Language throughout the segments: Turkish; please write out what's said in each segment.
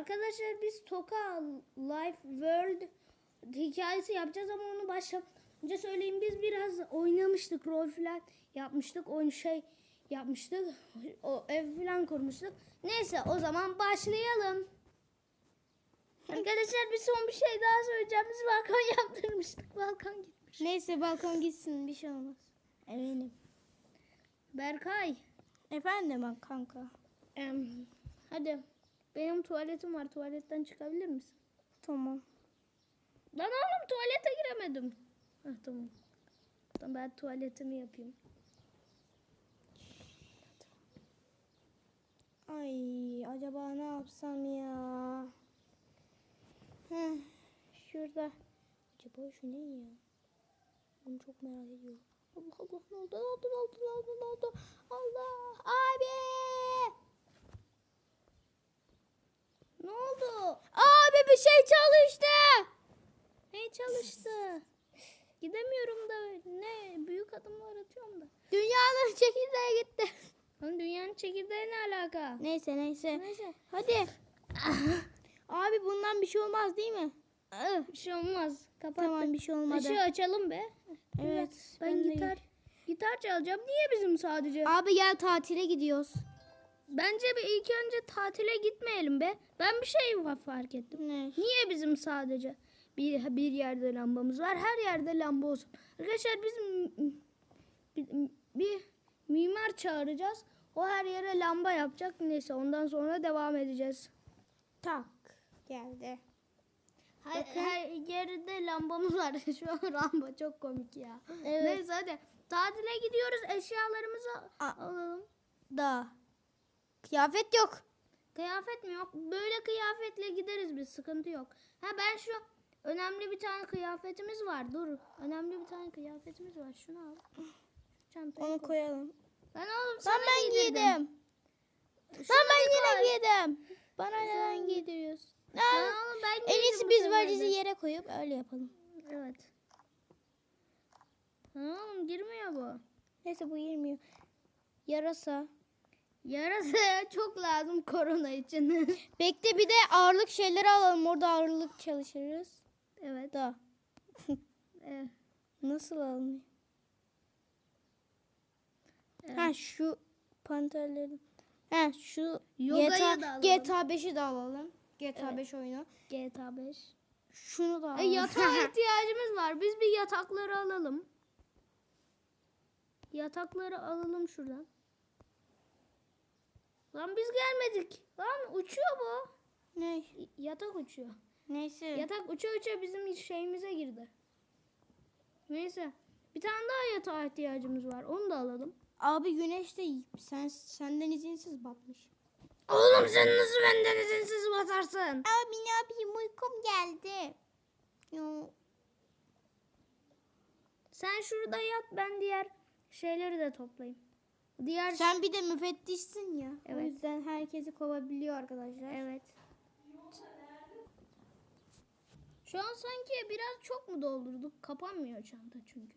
Arkadaşlar biz Toka Life World hikayesi yapacağız ama onu başta önce söyleyeyim biz biraz oynamıştık rol falan yapmıştık oyun şey yapmıştık o ev falan kurmuştuk. Neyse o zaman başlayalım. Arkadaşlar bir son bir şey daha söyleyeceğim. Biz balkon yaptırmıştık. Balkon gitmiş. Neyse balkon gitsin bir şey olmaz. Eminim. Berkay. Efendim kanka. em, hadi. Benim tuvaletim var. Tuvaletten çıkabilir misin? Tamam. Lan oğlum tuvalete giremedim. Heh, tamam. Tamam ben tuvaletimi yapayım. Ay acaba ne yapsam ya? Heh, şurada. Acaba şu ne ya? Bunu çok merak ediyorum. Allah Allah ne oldu ne oldu ne oldu ne oldu ne oldu? Allah abi. Ne oldu? Abi bir şey çalıştı. Ne çalıştı? Gidemiyorum da ne büyük adımlar atıyorum da. Dünyanın çekirdeği gitti. Lan dünyanın çekirdeği ne alaka? Neyse neyse. Neyse. Hadi. Abi bundan bir şey olmaz değil mi? Bir şey olmaz. Kapattım. Tamam bir şey olmadı. Işığı açalım be. Evet. Ben, ben de- gitar gitar çalacağım. Niye bizim sadece? Abi gel tatile gidiyoruz. Bence bir ilk önce tatile gitmeyelim be. Ben bir şey fa- fark ettim. Ne? Niye bizim sadece bir bir yerde lambamız var? Her yerde lamba olsun. Arkadaşlar biz bir, bir mimar çağıracağız. O her yere lamba yapacak. Neyse ondan sonra devam edeceğiz. Tak. Geldi. Her, her yerde lambamız var. Şu an lamba çok komik ya. Evet. Neyse hadi. Tatile gidiyoruz. Eşyalarımızı A- alalım. Da. Kıyafet yok. Kıyafet mi yok? Böyle kıyafetle gideriz biz. Sıkıntı yok. Ha ben şu önemli bir tane kıyafetimiz var. Dur. Önemli bir tane kıyafetimiz var. Şunu al. Şu çantaya Onu koy. koyalım. Ben oğlum sana Lan ben giydirdim. giydim. Şunu Lan ben yine koy. giydim. Bana neden giydiriyorsun? Ben oğlum ben En giydim iyisi bu biz sefer valizi yere koyup öyle yapalım. Evet. Ha, oğlum girmiyor bu. Neyse bu girmiyor. Yarasa. Yarası çok lazım korona için. Bekle bir de ağırlık şeyleri alalım. Orada ağırlık çalışırız. evet. Da. evet. Nasıl alınıyor? Evet. Ha şu panterleri. Ha şu Yogayı GTA, da alalım. GTA 5'i de alalım. GTA Evet. 5 oyunu. GTA 5. Şunu da E, alalım. yatağa ihtiyacımız var. Biz bir yatakları alalım. Yatakları alalım şuradan. Lan biz gelmedik. Lan uçuyor bu. ne? Y- Yatak uçuyor. Neyse. Yatak uça uça bizim şeyimize girdi. Neyse. Bir tane daha yatağa ihtiyacımız var. Onu da alalım. Abi güneş de sen senden izinsiz batmış. Oğlum sen nasıl benden izinsiz batarsın? Abi ne yapayım uykum geldi. Yo. Sen şurada yat ben diğer şeyleri de toplayayım. Diğer Sen bir de müfettişsin ya. O Evet. yüzden herkesi kovabiliyor arkadaşlar. Evet. Şu an sanki biraz çok mu doldurduk? Kapanmıyor çanta çünkü.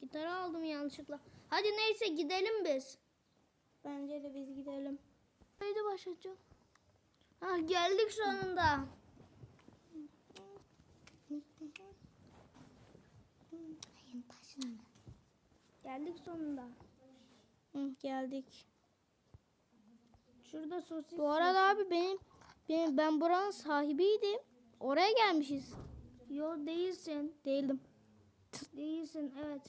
Gitarı aldım yanlışlıkla. Hadi neyse gidelim biz. Bence de biz gidelim. Haydi başlayacağım. Ah geldik sonunda. Geldik sonunda. Hı, geldik. Şurada sosis. Bu arada abi benim, benim ben buranın sahibiydim. Oraya gelmişiz. Yo değilsin. Değildim. Değilsin evet.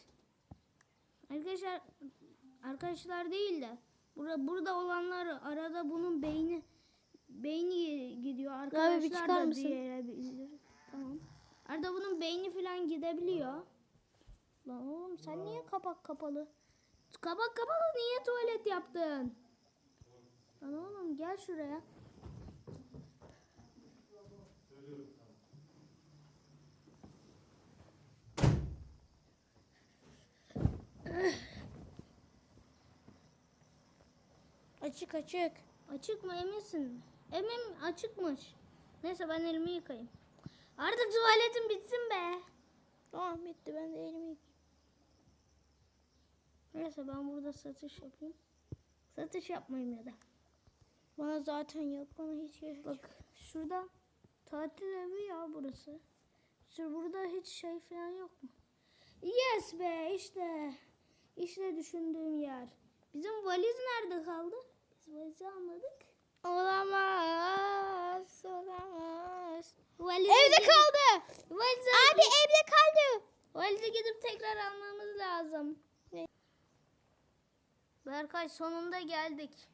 Arkadaşlar arkadaşlar değil de burada burada olanlar arada bunun beyni beyni gidiyor arkadaşlar bir çıkar da mısın? diyebilir. Tamam. Arada bunun beyni falan gidebiliyor. Lan oğlum sen niye kapak kapalı? Kapak kapalı niye tuvalet yaptın? Lan oğlum gel şuraya. Açık açık. Açık mı eminsin mi? Emin açıkmış. Neyse ben elimi yıkayayım. Artık tuvaletim bitsin be. Tamam bitti ben de elimi yıkayayım. Neyse ben burada satış yapayım. Satış yapmayayım ya da. Bana zaten yok. Bana hiç gerek. Bak şurada tatil evi ya burası. Şu burada hiç şey falan yok mu? Yes be işte. İşte düşündüğüm yer. Bizim valiz nerede kaldı? Biz valizi almadık. Olamaz. Olamaz. Valizi Evde gidip- kaldı. Valizi Abi evde kaldı. Valizi gidip tekrar almamız lazım. Ne? Berkay sonunda geldik.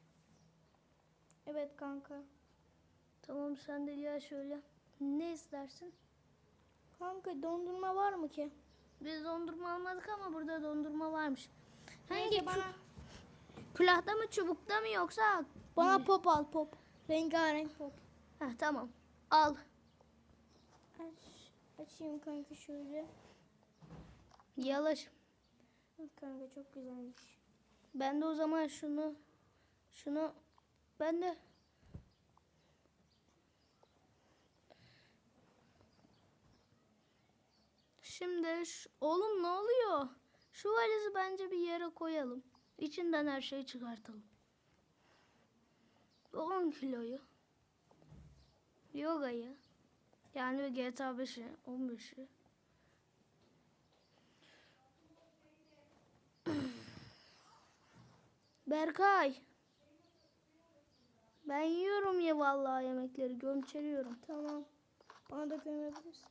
Evet kanka. Tamam sen de gel şöyle. Ne istersin? Kanka dondurma var mı ki? Biz dondurma almadık ama burada dondurma varmış. Hangi Neyse, bana, Külahta mı çubukta mı yoksa? bana pop al pop. Rengarenk pop. Heh, tamam. Al. Aç, açayım kanka şöyle. Yalaş. Bak kanka çok güzelmiş. Ben de o zaman şunu şunu ben de Şimdi oğlum ne oluyor? Şu valizi bence bir yere koyalım. İçinden her şeyi çıkartalım. 10 kiloyu. Yogayı. Yani GTA 5'i, 15'i. Berkay. Ben yiyorum ya vallahi yemekleri. Gömçeliyorum. Tamam. Bana da gömebilirsin.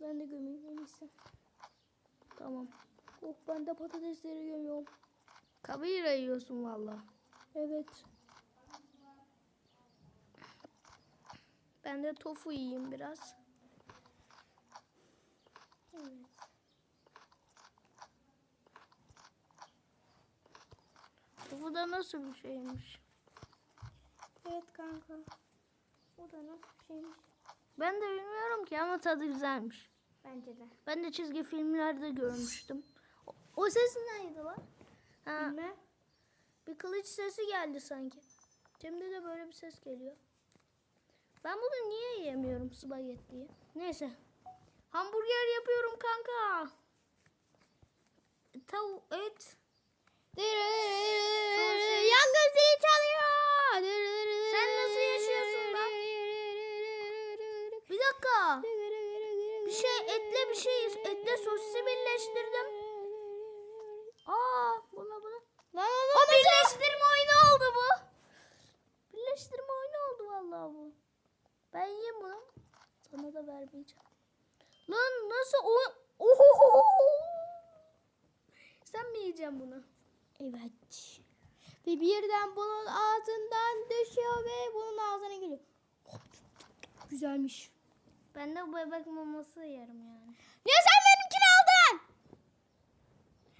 Ben de gömeyim en. Tamam. Oh ben de patatesleri gömüyorum. Kabıyla yiyorsun vallahi. Evet. Ben de tofu yiyeyim biraz. Evet. Tofu da nasıl bir şeymiş? Evet kanka. O da nasıl bir şeymiş? Ben de bilmiyorum ki ama tadı güzelmiş. Bence de. Ben de çizgi filmlerde görmüştüm. O, o ses neydi lan? Ha, Bilmem. bir kılıç sesi geldi sanki. Şimdi de böyle bir ses geliyor. Ben bunu niye yiyemiyorum spagettiyi? Neyse. Hamburger yapıyorum kanka. Tav et. Yangın etle bir şey etle sosisi birleştirdim. Aa buna buna. Lan O birleştirme oyunu oldu bu. Birleştirme oyunu oldu vallahi bu. Ben yiyeyim bunu. Sana da vermeyeceğim. Lan nasıl o... Ohohoho! Sen mi yiyeceksin bunu? Evet. Ve birden bunun ağzından düşüyor ve bunun ağzına geliyor. Güzelmiş. Ben de bebek maması yerim yani. Niye sen benimkini aldın?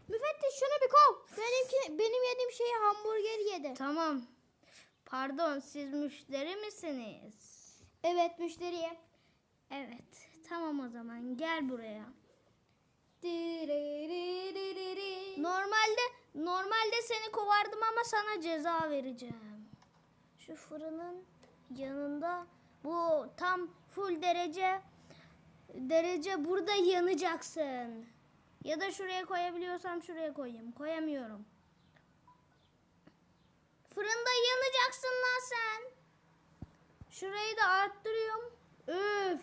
Müfettiş şunu bir kov. Benimki, benim yediğim şeyi hamburger yedi. Tamam. Pardon siz müşteri misiniz? Evet müşteriye. Evet. Tamam o zaman gel buraya. Normalde normalde seni kovardım ama sana ceza vereceğim. Şu fırının yanında bu tam full derece derece burada yanacaksın. Ya da şuraya koyabiliyorsam şuraya koyayım. Koyamıyorum. Fırında yanacaksın lan sen. Şurayı da arttırıyorum. Üf.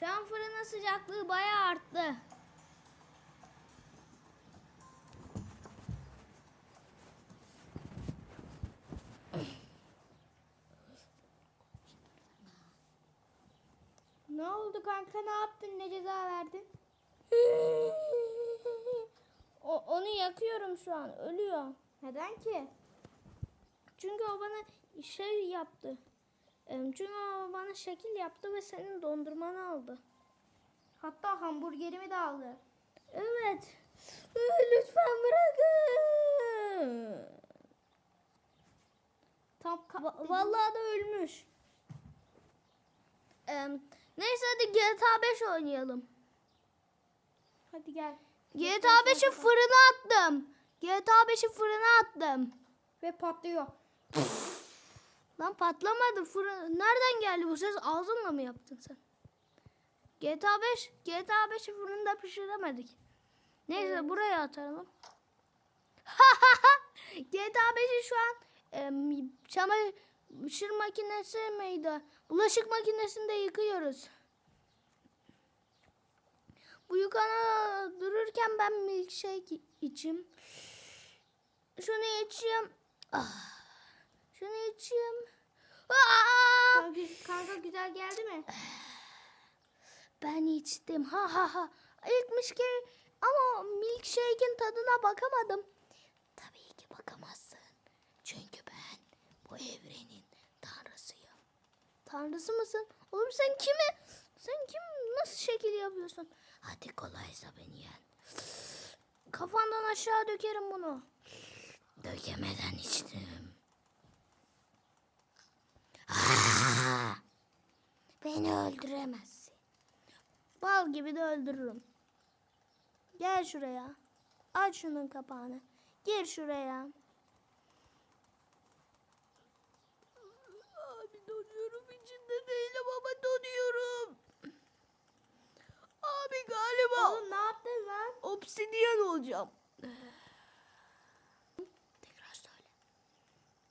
Şu an fırının sıcaklığı bayağı arttı. Ne oldu kanka ne yaptın ne ceza verdin? O, onu yakıyorum şu an. Ölüyor. Neden ki? Çünkü o bana şey yaptı. Çünkü o bana şekil yaptı ve senin dondurmanı aldı. Hatta hamburgerimi de aldı. Evet. Lütfen bırakın. Tam Va- vallahi da ölmüş. Em, neyse hadi GTA 5 oynayalım. Hadi gel. GTA 5'i fırına attım. GTA 5'i fırına attım. Ve patlıyor. Lan patlamadı. Fırın nereden geldi bu ses? Ağzınla mı yaptın sen? GTA 5, GTA 5'i fırında pişiremedik. Neyse buraya atalım. GTA 5'i şu an em, çama Şır makinesi miydi? Bulaşık makinesinde yıkıyoruz. Bu yıkana dururken ben milkshake içeyim. Şunu içeyim. Ah. Şunu içeyim. Aa! Kanka, kanka güzel geldi mi? Ben içtim. Ha ha ha. İlkmiş ki ama milkshake'in tadına bakamadım. Tabii ki bakamazsın. Çünkü ben bu evrenin. Tanrısı mısın? Oğlum sen kimi? Sen kim? Nasıl şekil yapıyorsun? Hadi kolaysa beni yen. Kafandan aşağı dökerim bunu. Dökemeden içtim. Beni öldüremezsin. Bal gibi de öldürürüm. Gel şuraya. Aç şunun kapağını. Gir şuraya. Abi donuyorum içinde değilim ama donuyorum. Abi galiba Oğlum ne yaptın lan? obsidiyen olacağım. Tekrar söyle.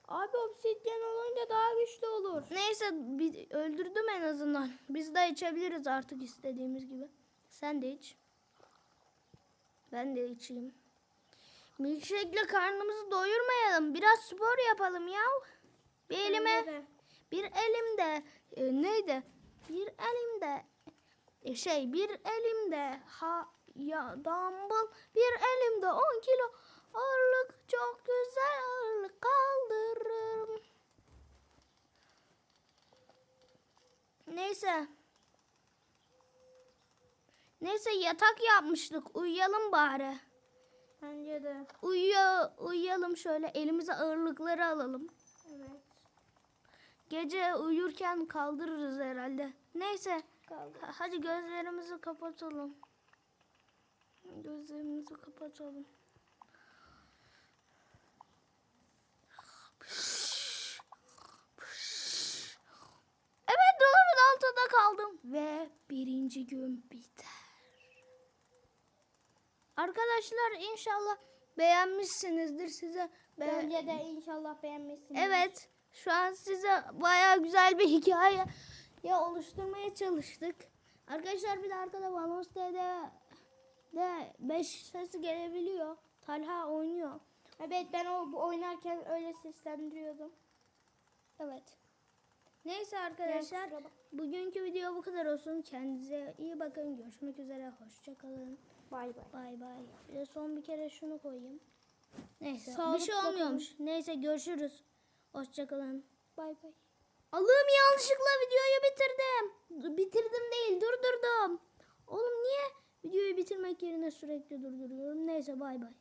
Abi obsidyen olunca daha güçlü olur. Neyse bir öldürdüm en azından. Biz de içebiliriz artık istediğimiz gibi. Sen de iç. Ben de içeyim. Milkshake'le karnımızı doyurmayalım. Biraz spor yapalım ya. Bir elime. Bir elimde e, neydi? Bir elimde e, şey, bir elimde ha ya dumbbell, bir elimde 10 kilo ağırlık çok güzel ağırlık kaldırırım. Neyse. Neyse yatak yapmıştık. Uyuyalım bari. Bence de. Uyuya, uyuyalım şöyle. Elimize ağırlıkları alalım. Evet. Gece uyurken kaldırırız herhalde. Neyse. Kaldı. ha- Hadi gözlerimizi kapatalım. Gözlerimizi kapatalım. Evet dolabın altında kaldım. Ve birinci gün biter. Arkadaşlar inşallah beğenmişsinizdir size. be- Bence de inşallah beğenmişsiniz. Evet. Şu an size baya güzel bir hikaye ya oluşturmaya çalıştık. Arkadaşlar bir de arkada Vanos T'de de 5 sesi gelebiliyor. Talha oynuyor. Evet ben o oynarken öyle seslendiriyordum. Evet. Neyse arkadaşlar bak- bugünkü video bu kadar olsun. Kendinize iyi bakın. Görüşmek üzere. Hoşçakalın. Bay bay. Bay bay. Bir de son bir kere şunu koyayım. Neyse bir Sağlıkla şey olmuyormuş. Neyse görüşürüz. Hoşçakalın. Bay bay. Allah'ım yanlışlıkla videoyu bitirdim. Bitirdim değil durdurdum. Oğlum niye videoyu bitirmek yerine sürekli durduruyorum? Neyse bay bay.